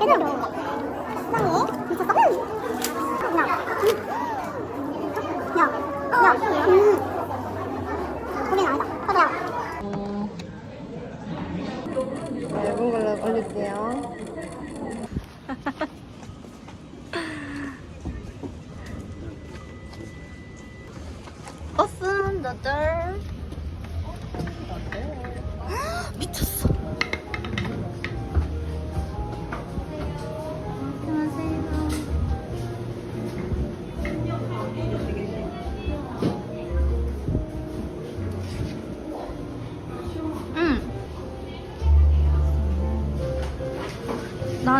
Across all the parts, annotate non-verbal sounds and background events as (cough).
얘들아 세상에 미쳤어 야 야, 야, 음. 거긴 아니다. 가자. 얇은 걸로 올릴게요. 버스는 너들.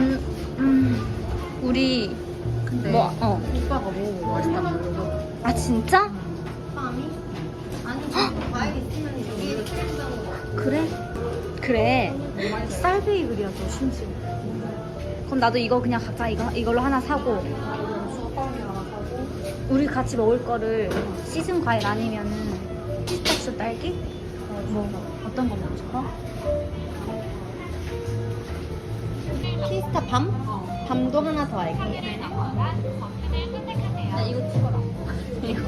난, 음, 우리, 근데 뭐, 어. 오빠가 뭐 맛있다고 그러고 아, 진짜? 빵이? 아니 저 과일 있으면 여기 크림빵 그래? 그래. 쌀 베이글이어서 심지어. 그럼 나도 이거 그냥 각자 이거, 이걸로 하나 사고, 수빵이 하나 사고 우리 같이 먹을 거를 시즌 과일 아니면은 피스타치오 딸기? 뭐, 어떤 거 먹고 싶어? 피스타 밤? 밤도 하나 더 할게요. 나 이거 찍어라. 이거.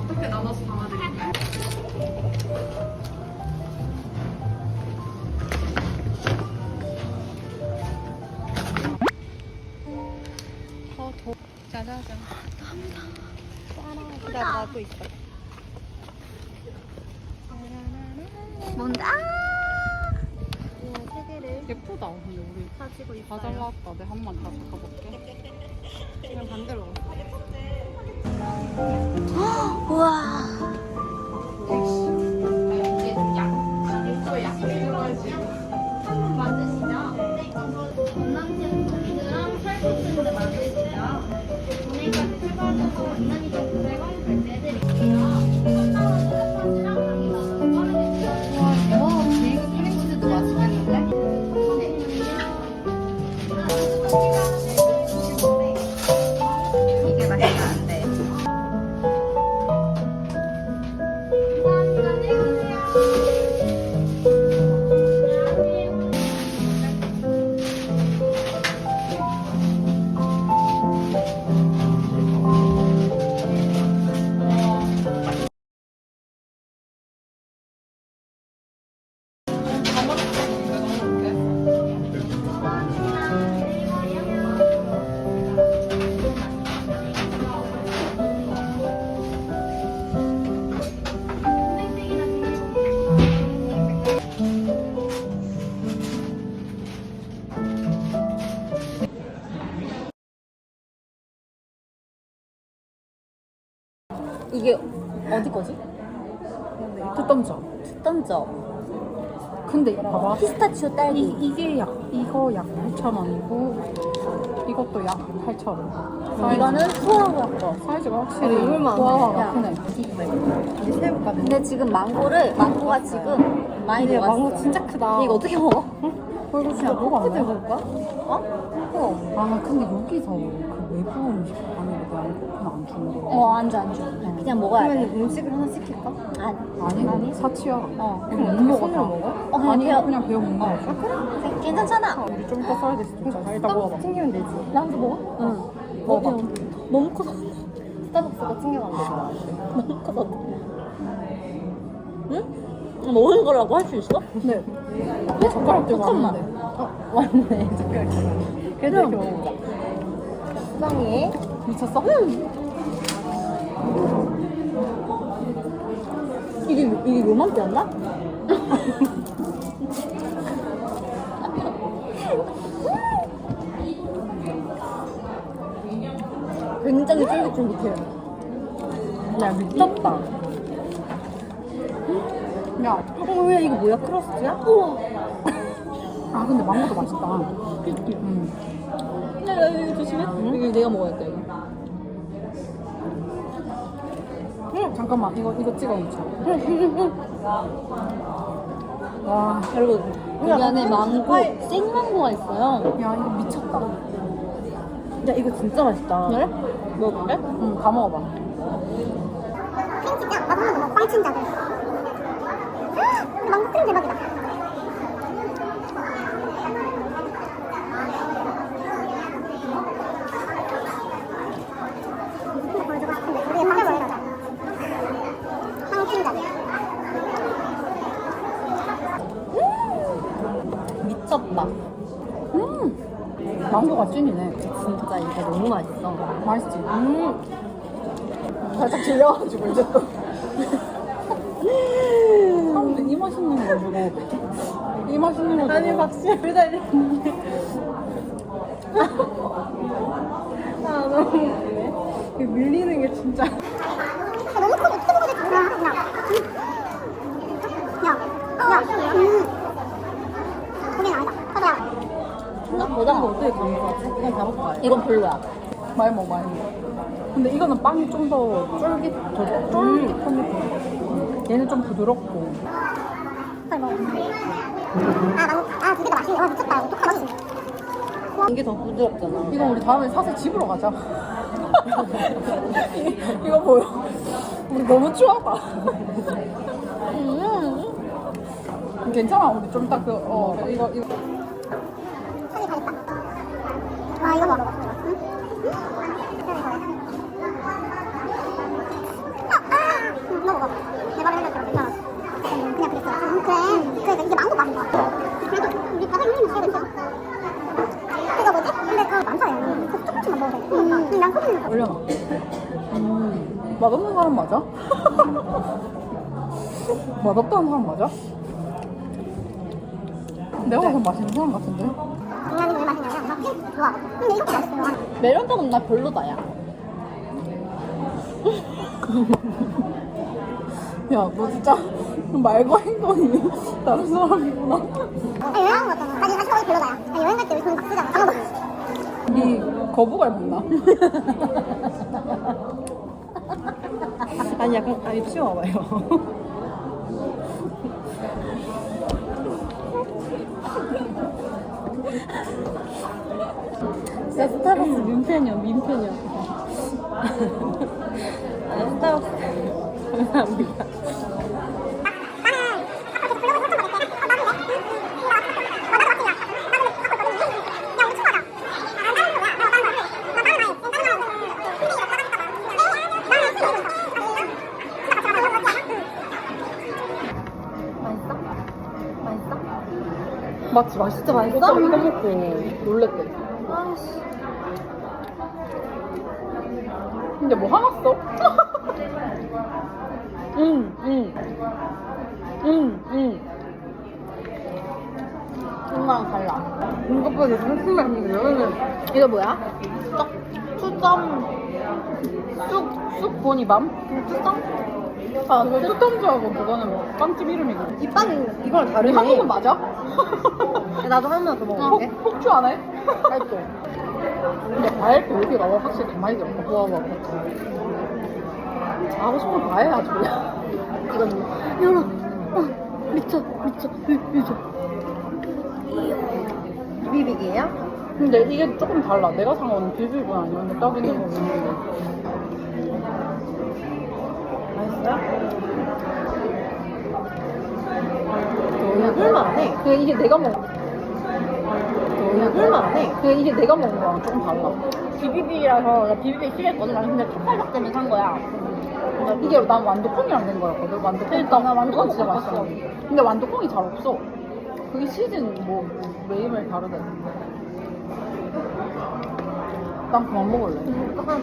어떻게 나눠서 담아드릴까요? 더, 더. 짜자잔. 감사합니다. 나 나도 있어. 근데 우리 사지고 다 잘랐다. 내한번다 바꿔볼게. 그냥 반대로. 우와. 와, 이게 어디 거지? 특덤점. 특단점. 근데 봐봐. 피스타치오 딸기. 이, 이게 약, 이거 약 8,000원이고, 이것도 약 8,000원. 이거는 거. 사이즈가 확실히. 이걸만 와, 야. 크네. 이제 새우가 근데 지금 망고를 망고가 지금 많이 근데 녹았어. 망고 진짜 크다. 이거 어떻게 먹어? 어, 이거 진짜 뭐가 안 돼? 어? 어. 아, 근데 여기서 그 외부 음식 어 안주 안주. 그냥 먹어야 그러면 돼. 음식을 하나 시킬까? 아니. 아니, 아니, 사치야. 어. 그럼 못 먹어, 다. 손으로 먹어? 어 그냥 아니, 배워. 그냥 배워 거. 아, 그래? 괜찮잖아. 우리 좀 이따 써야 돼, 진짜. 일단 먹어봐. 튕기면 되지. 나도 먹어? 응. 먹어봐. 어, 너무 커서 스타벅스가 튕겨가면 되잖아. 너무 커서 어떡해. 응? 먹은 거라고 할 수 있어? 네. 내 젓가락 들고 잠깐만. 왔는데. 어, 맞네. 젓가락. 그래도 이렇게 먹어보자. 수정이. 미쳤어? 이게 이게 요맘때였나? 굉장히 쫄깃쫄깃해요. 야, 미쳤다. 야, 어, 왜 이거 뭐야? 크러스트야? 아, 근데 망고도 맛있다. 음. 야, 야, 이거 조심해. 이거 내가 먹어야겠다 이거. 음, 잠깐만, 이거, 이거 찍어 놓자. 와, 여러분 이 안에 망고 생망고가 있어요. 야, 이거 미쳤다. 야, 이거 진짜 맛있다. 그래? 먹어볼래? 응, 다 먹어봐. 팬티가 맛없는 거 빵친다고. 망고 스크린 대박이다. 이거 보여주고 싶은데 우리의 화면을 해라자. 황팀장. 미쳤다. 음! 망고가 찐이네. 진짜 이거 너무 맛있어. 맛있지? 음. 살짝 질려가지고 이제 또. 사람들 (laughs) 이 맛있는 거 주고 이 맛있는 거 주고 아니 박씨 둘다 이랬는데. 아 너무 웃기네. 밀리는 게 진짜. 야, 너무 커. 어떻게 먹어야 될지 몰라. 야. 야. 야. 음. 거긴 아니다. 커다야. 생각보다 어떻게 감사하지? 그냥 다 먹고 가요. 이건 별로야 많이 먹어 많이 먹어 근데 이거는 빵이 좀 더 쫄깃 더 쫄깃한 느낌 얘는 좀 부드럽고. 아, 망고. 아, 두개다 맛있네. 와, 미쳤다. 어떡하지? 이게 더 부드럽잖아. 이거 우리 다음에 사서 집으로 가자 (laughs) 이거 보여 우리 너무 추하다 음. 괜찮아 우리 좀 이따 그어 이거 이거 빨리 가겠다. 와, 이거 먹어. 내 말을 올려놔 음, 맛없는 사람 맞아? (laughs) 맛없다는 사람 맞아? 내가 봐서 맛있는 사람 같은데? 좋아. 근데 이것도 맛있어요. 메론떡은 나 별로다 야. 야, 너 진짜 말과 행동이 다른 사람이구나. 아, 여행 같잖아. 사실 사실 거기 별로다 야. 아, 여행 갈 때 우리 돈 쓰잖아. 니 거북알 먹나? 아니 약간 아니 치워봐요. 진짜 스타벅스 민폐녀 민폐녀. 아 스타벅스 감사합니다. 맛있어? 맛있어? 맛있어. 진짜 맛있어? 이거 먹고 놀랬대. 근데 뭐 써? (laughs) 응, 응. 응, 응. 엄마랑 달라. 이것보다 무슨 맛이냐? 이거 뭐야? 딱 투점 쑥, 쑥 보니밤? 뚜껑? 아, 그거 투점주하고 그거는 뭐 빵집 이름이고. 이 빵이 이거랑 다르네. 한국은 맞아? (laughs) 나도 하나 더 혹, 먹어볼게. 혹주 안 해? 알죠? 근데 과일 여기가 확실히 가만히 들어. 와, 와, 하고 싶은 거 다 해, 그냥. 이건 여러분, 어, 미쳐, 미쳐, 미, 미쳐. 비비기예요? 근데 이게 조금 달라. 내가 산 거는 비비고 아니었는데 딱 있는 거 있는데. 맛있어요? 그냥 꿀맛해. 그냥 이게 내가 먹은 그냥 꿀맛해. 그냥 이게 내가 먹은 거랑 조금 달라. 비비기라서 나 비비기 싫어했거든. 나는 근데 찹쌀밥 때문에 산 거야. 이게 난 완두콩이랑 된 거였거든. 완두콩. 그러니까, 나 완두콩 진짜 맛있어. 근데 완두콩이 잘 없어. 그게 시즌 뭐 매일매일 다르대. 난 그만 먹을래.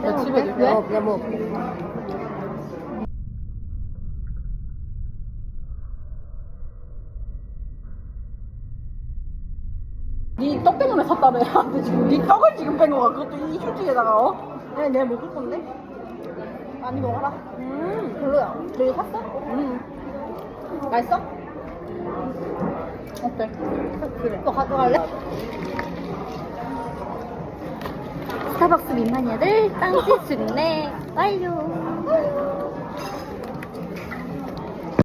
야, 집에 줄게. 어, 그냥 먹을게. 니 떡 때문에 샀다며. 근데 지금 뺀 거야. 그것도 이 휴지에다가 어? 아니, 내가 먹을 건데? 많이 먹어라. 음, 별로야. 너 이거 샀어? 음. 맛있어? 어때? 그래. 또 가져갈래? 스타벅스 민마니아들 빵집 순례 완료.